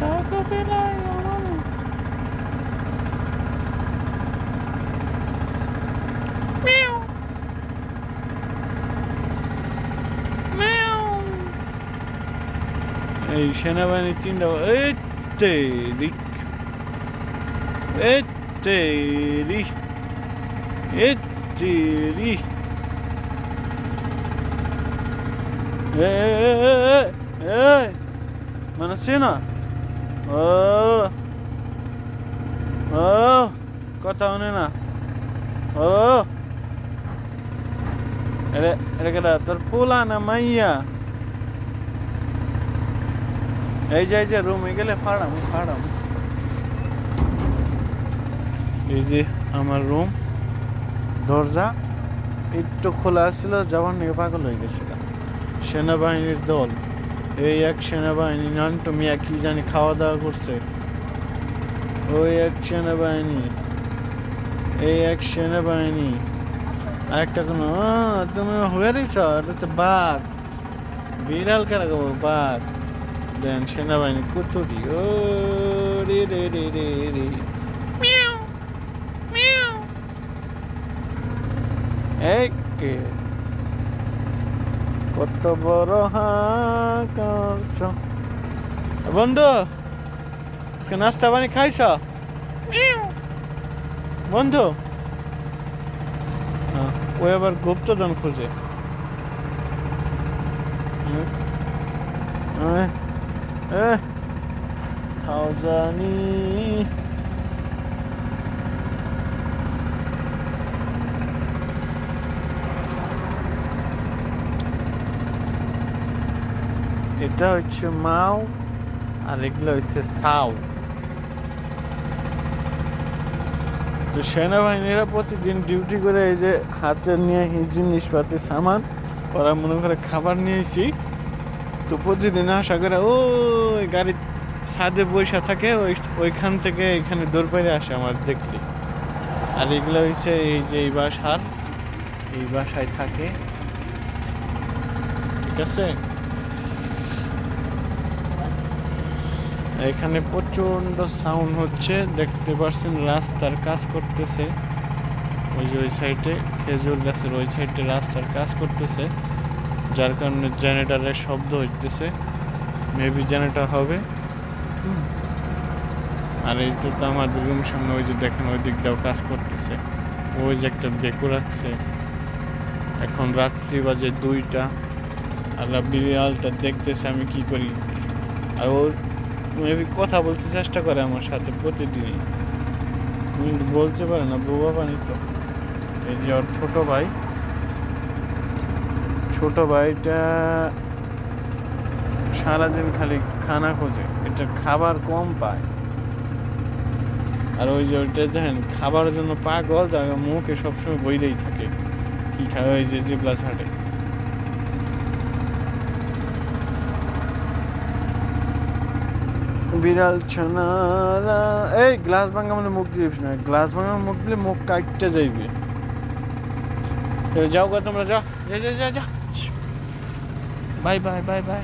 টাকা পেলাই আমার মিয়াও মিয়াও এই সেনাবাহিনী তিনটা এই তেরি এই তেরি এই তেরি এই মানে চেনা ও ও, কথা শুনে না। ও এটা এটা কেটা তোর পোলা না মাইয়া? এই যে এই যে রুমে গেলে ফাড়াম ফাড়াম এই যে, আমার রুম দরজা একটু খোলা ছিল যাওয়ার নিয়ে পাগল হয়ে গেছিল সেনাবাহিনীর দল। এই এক সেনাবাহিনী নান্টু মিয়া কি জানি খাওয়া দাওয়া করছে। ওই এক সেনাবাহিনী এই এক সেনাবাহিনী। আরেকটা কোনো তুমি হয়ে রয়েছ এটা তো বাঘ। বিড়াল কেন গো বাঘ। দেন সেনাবাহিনী কুতুরি ও রে রে রে রে রে। মিয়াও মিয়াও এই কে কত বড় হাকাশ বন্ধু আজকে নাস্তা পানি খাইছ? বন্ধু। হ্যাঁ, ও এবার গুপ্তধন খুঁজে? আহ, আহ, খাও জানি এটা হচ্ছে মাও, আর এগুলো হচ্ছে সাও। তো সেনাবাহিনীরা প্রতিদিন ডিউটি করে এই যে হাতে নিয়ে জিনিসপাতি সামান, ওরা মনে করে খাবার নিয়েছি তো প্রতিদিন আশা করে, ওই গাড়ির ছাদে বসে থাকে, ওই, ওইখান থেকে এখানে দৌড় আসে আমার দেখলি। আর এগুলো হচ্ছে এই যে এই বাসার, এই বাসায় থাকে। ঠিক আছে? এখানে প্রচণ্ড সাউন্ড হচ্ছে, দেখতে পাচ্ছেন রাস্তার কাজ করতেছে। ওই যে ওই সাইডে খেজুর গাছের ওই সাইডে রাস্তার কাজ করতেছে, যার কারণে জেনারেটারের শব্দ হইতেছে। মেবি জেনারেটর হবে। আর এই তো আমাদের রুম সামনে ওই যে দেখেন ওই দিক দিয়েও কাজ করতেছে। ওই যে একটা বেকু রাখছে এখন রাত্রি বাজে দুইটা। আল্লাহ বিড়ালটা দেখতেছে আমি কি করি। আর ও মেবি কথা বলতে চেষ্টা করে আমার সাথে প্রতিদিনই। বলতে পারে না বোবা পানি তো। এই যে ওর ছোট ভাই। ছোট ভাইটা সারাদিন খালি খানা খোঁজে, এটা খাবার কম পায়। আর ওই যে ওইটা দেখেন, খাবারের জন্য পাগল, যার মুখে সবসময় বইরেই থাকে। কি খায়, ওই যে জিবলা ছাড়ে। বিড়াল ছানারা। এই গ্লাস ভাঙা মানে মুখ দিস না গ্লাস ভাঙা মুখ দিলে মুখ কাটতে যাইবে। তো যাও গা তোমরা যাও। যা যা যা যা। Bye bye bye bye.